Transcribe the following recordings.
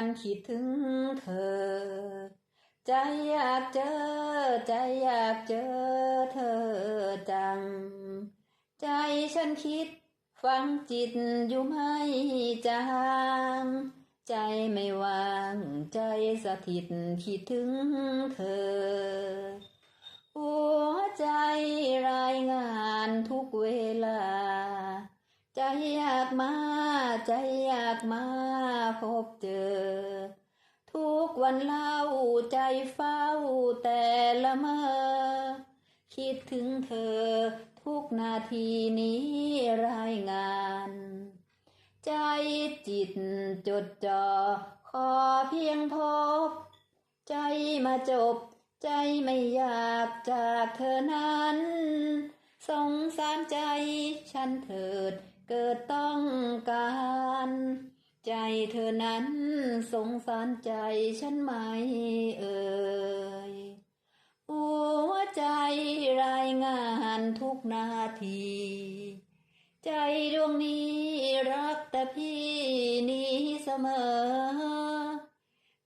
านคิดถึงเธอ ใจอยากเจอ ใจอยากเจอเธอจัง ใจฉันคิดฟังจิตอยู่ไม่จางใจไม่วาง ใจสถิตคิดถึงเธอ หัวใจรายงานทุกเวลา ใจอยากมา ใจอยากมาพบเจอ ทุกวันเล่าใจเฝ้าแต่ละเมอ คิดถึงเธอทุกนาทีนี้รายงาน ใจจิตจดจ่อขอเพียงพบ ใจมาจบ ใจไม่อยากจากเธอนั้น สงสารใจฉันเถิด เกิดต้องการ ใจเธอนั้นสงสารใจฉันไหมเอ่ยหัวใจรายงานทุกนาที ใจดวงนี้รักแต่พี่นี้เสมอ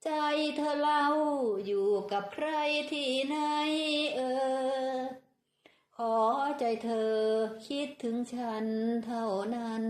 ใจเธอเล่าอยู่กับใครที่ไหนเออ ขอ ใจเธอคิดถึงฉันเท่านั้น